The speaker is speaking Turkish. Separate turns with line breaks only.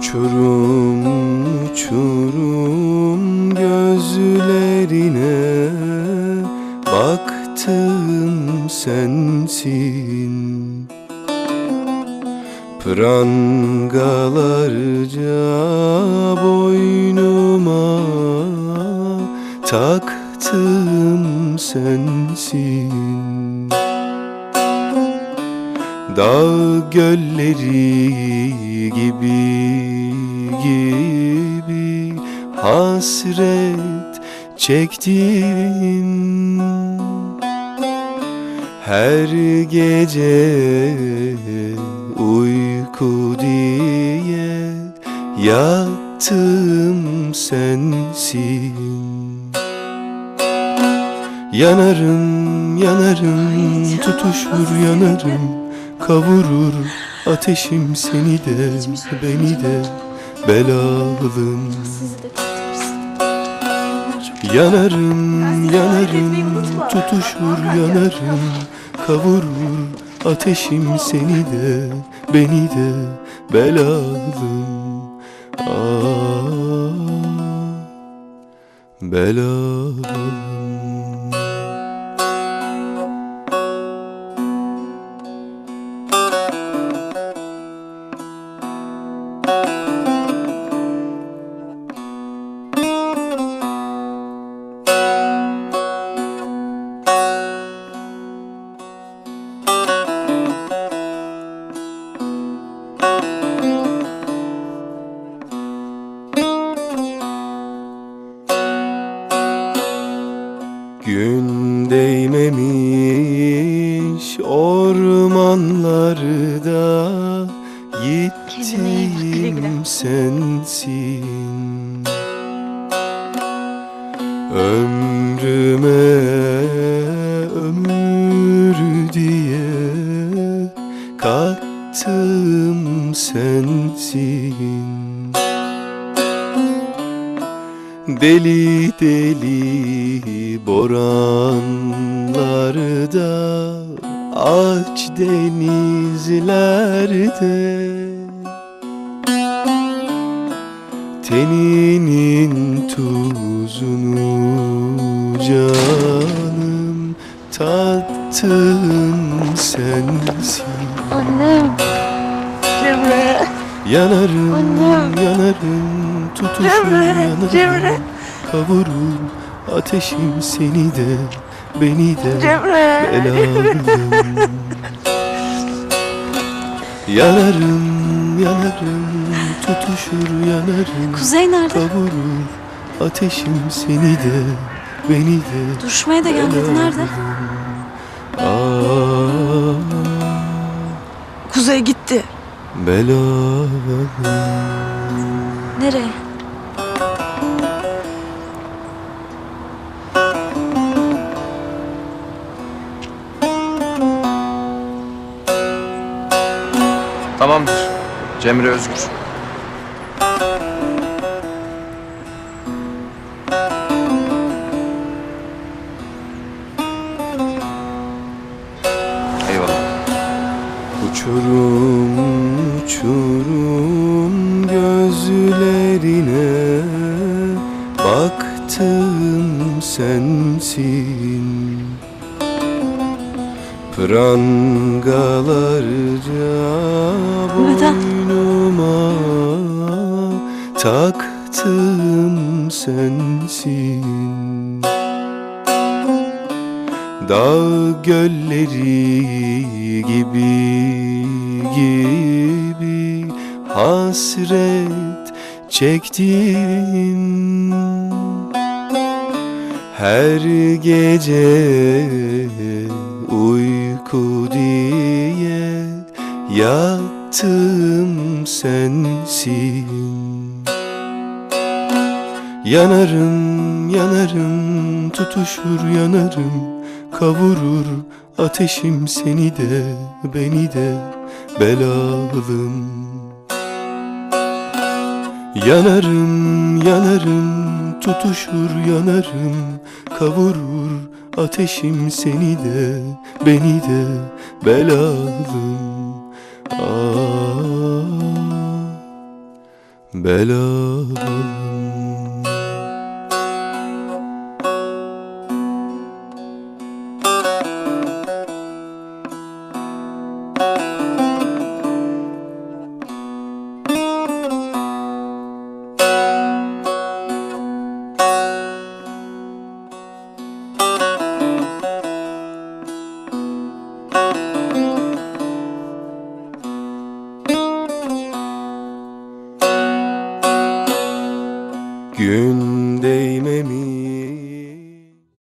uçurum gözlerine. Baktım sensin. Prangalarca boynuma Taktım sensin. Dağ gölleri gibi hasret çektim Her gece uyku diye yattım sensin. Yanarım, yanarım, tutuşur yanarım. Kavurur ateşim seni de, beni de. Belalım Yanarım, yanarım, tutuşur yanarım Kavurur ateşim seni de, beni de Belalım. Ah, belalım Gün değmemiş ormanlarda. Gittim sensin Ömrüme ömür diye Kattım sensin Deli deli boranlarda Aç denizlerde Teninin tuzunu canım Tattım sensin
Annem.
Yanarım,
Annem.
yanarım, tutuşur
Cemre,
yanarım
Cemre.
Kavurur ateşim seni de, beni de
Cemre.
belalım Yanarım, yanarım, tutuşur yanarım
Kuzey nerede?
Kavurur ateşim seni de, beni de
Duruşmaya da gelmedi. Nerede?
Belalım
Nereye?
Tamamdır. Cemre Özgür.
Uçurum gözlerine. Baktım sensin. Prangalarca boynuma Taktım sensin Dağ gölleri gibi gibi hasret çektim Her gece uyku diye yattım sensin. Yanarım, yanarım, tutuşur yanarım Kavurur ateşim seni de, beni de belalım. Yanarım, yanarım, tutuşur yanarım. Kavurur ateşim seni de, beni de belalım. Ah, belalım Gün değil